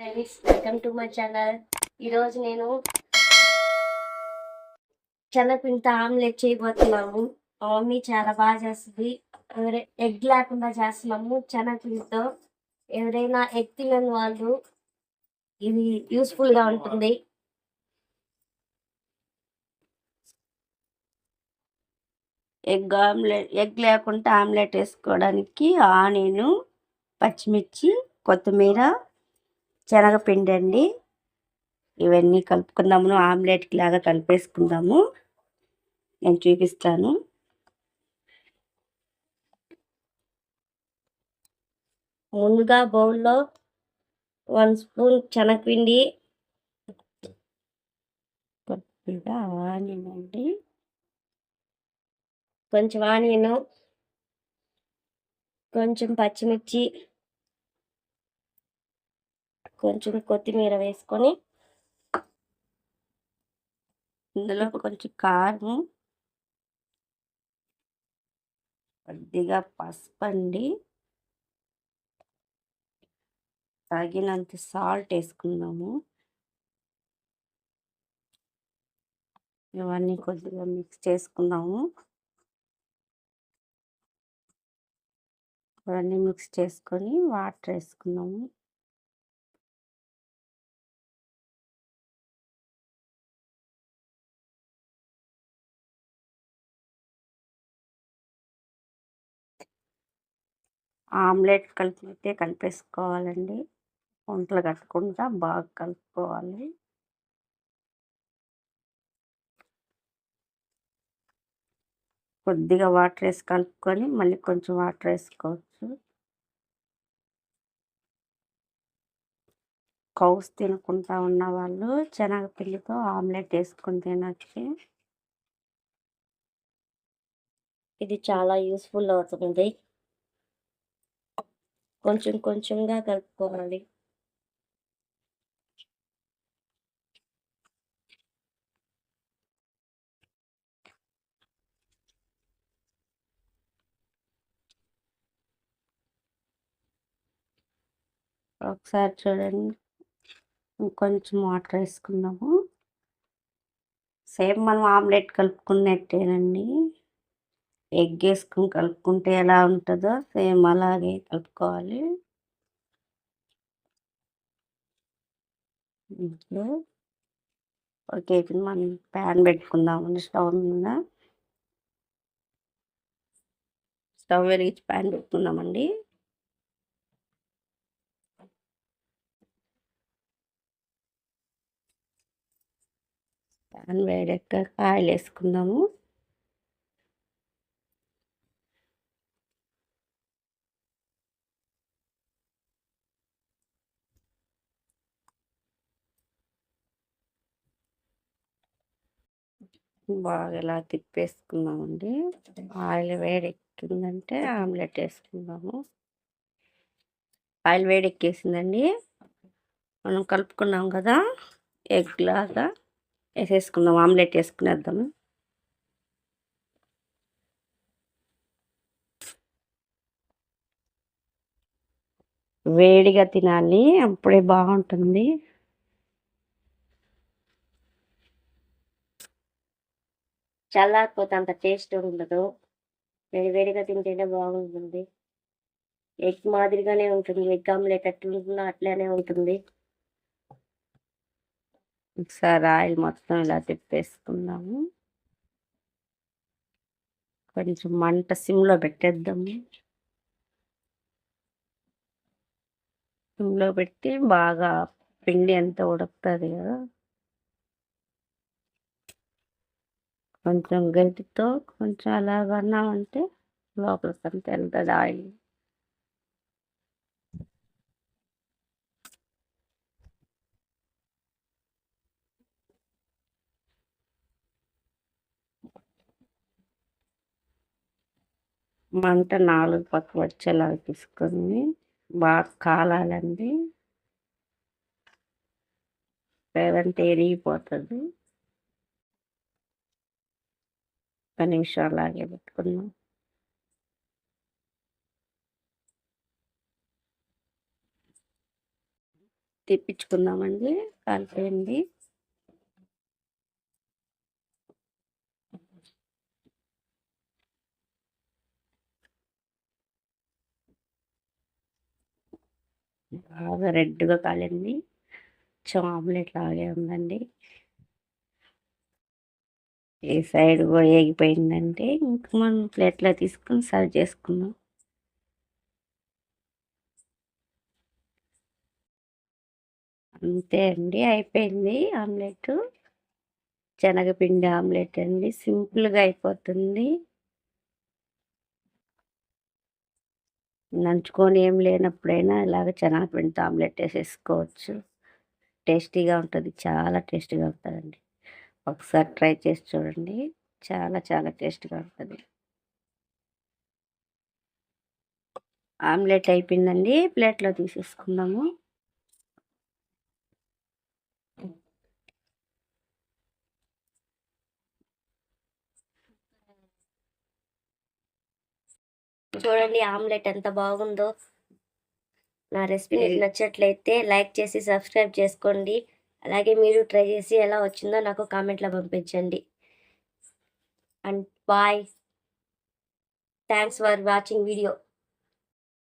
Friends welcome to my channel. ఈరోజు నేను శనగపిండితో omelette చేయబోతున్నాము. మమ్మీ చాలా బాగా చేస్తుంది. ఎవరై ఎగ్ లేకుండా చేస్తున్నాము శనగపిండితో ఎవరైనా ఎగ్ తినని వాళ్ళు ఇది యూస్ఫుల్గా ఉంటుంది. ఎగ్ ఆమ్లెట్ ఎగ్ లేకుండా ఆమ్లెట్ వేసుకోవడానికి ఆనియను పచ్చిమిర్చి కొత్తిమీర శనగపిండి అండి ఇవన్నీ కలుపుకుందాము ఆమ్లెట్కి లాగా కలిపేసుకుందాము. నేను చూపిస్తాను. ముందుగా బౌల్లో వన్ స్పూన్ శనగపిండి కొద్దిగా ఆనియన్ అండి. కొంచెం ఆనియను కొంచెం పచ్చిమిర్చి కొంచెం కొత్తిమీర వేసుకొని ఇందులో కొంచెం కారం కొద్దిగా పసుపు అండి. తగినంత సాల్ట్ వేసుకుందాము. ఇవన్నీ కొద్దిగా మిక్స్ చేసుకుందాము. ఇవన్నీ మిక్స్ చేసుకొని వాటర్ వేసుకుందాము. ఆమ్లెట్ కలిపితే కలిపేసుకోవాలండి. వంటలు కట్టకుండా బాగా కలుపుకోవాలి. కొద్దిగా వాటర్ వేసి కలుపుకొని మళ్ళీ కొంచెం వాటర్ వేసుకోవచ్చు. కౌస్ తినకుండా ఉన్న వాళ్ళు శనగపిండితో ఆమ్లెట్ వేసుకొని తినచ్చు. ఇది చాలా యూస్ఫుల్ అవుతుంది కొంచెం కొంచెంగా కలుపుకోవాలి. ఒకసారి చూడండి. ఇంకొంచెం వాటర్ వేసుకుందాము. సేమ్ మనం ఆమ్లెట్ కలుపుకున్నట్టేనండి. ఎగ్ వేసుకుని కలుపుకుంటే ఎలా ఉంటుందో సేమ్ అలాగే కలుపుకోవాలి. ఓకే ఇప్పుడు మనం ప్యాన్ పెట్టుకుందామండి స్టవ్ మీద స్టవ్ వెలిగించి ప్యాన్ పెట్టుకుందామండి. ప్యాన్ వేడెక్కాక ఆయిల్ వేసుకుందాము. బాగా ఇలా తిప్పేసుకుందామండి ఆయిల్ వేడెక్కిందంటే ఆమ్లెట్ వేసుకుందాము ఆయిల్ వేడెక్కేసిందండి మనం కలుపుకున్నాం కదా ఎగ్ లాగా వేసేసుకుందాం ఆమ్లెట్ వేసుకునేద్దాము వేడిగా తినాలి అప్పుడే బాగుంటుంది. చల్లారిపోతే అంత టేస్ట్ ఉండదు. వేడి వేడిగా తింటేనే బాగుంటుంది. ఎగ్ మాదిరిగానే ఉంటుంది. ఎగ్ ఆమ్లెట్ ఎట్లుంటుందో అట్లనే ఉంటుంది. ఒకసారి ఆయిల్ మొత్తం ఇలా తిప్పేసుకుందాము. కొంచెం మంట సిమ్లో పెట్టేద్దాము. సిమ్లో పెట్టి బాగా పిండి ఎంత ఉడుకుతుంది కదా. కొంచెం గరిటితో కొంచెం అలాగ అన్నామంటే లోపలికి అంతా వెళ్తుంది ఆయిల్ మంట నాలుగు పక్క వచ్చేలా తీసుకొని బాగా కాలాలండి. లేదంటే ఎరిగిపోతుంది. ఒక నిమిషం అలాగే పెట్టుకుందాం. తెప్పించుకుందామండి కాలిపోయింది. బాగా రెడ్గా కాలింది. కొంచెం ఆమ్లెట్ లాగే ఉందండి. ఈ సైడ్ కూడా ఏగిపోయిందంటే ఇంక మనం ప్లేట్లో తీసుకుని సర్వ్ చేసుకుందాం. అంతే అండి అయిపోయింది ఆమ్లెట్. శనగపిండి ఆమ్లెట్ అండి సింపుల్గా అయిపోతుంది. నంచుకొని ఏం లేనప్పుడైనా ఇలాగ శనగపిండితో ఆమ్లెట్ వేసేసుకోవచ్చు. టేస్టీగా ఉంటుంది చాలా టేస్టీగా ఉంటుందండి. ఒకసారి ట్రై చేసి చూడండి. చాలా చాలా టేస్ట్గా ఉంటుంది. ఆమ్లెట్ అయిపోయిందండి. ప్లేట్లో తీసేసుకుందాము. చూడండి ఆమ్లెట్ ఎంత బాగుందో. నా రెసిపీ మీకు నచ్చట్లయితే లైక్ చేసి సబ్స్క్రైబ్ చేసుకోండి. అలాగే మీరు ట్రై చేసి ఎలా వచ్చిందో నాకు కామెంట్లో పంపించండి. And bye. Thanks for watching video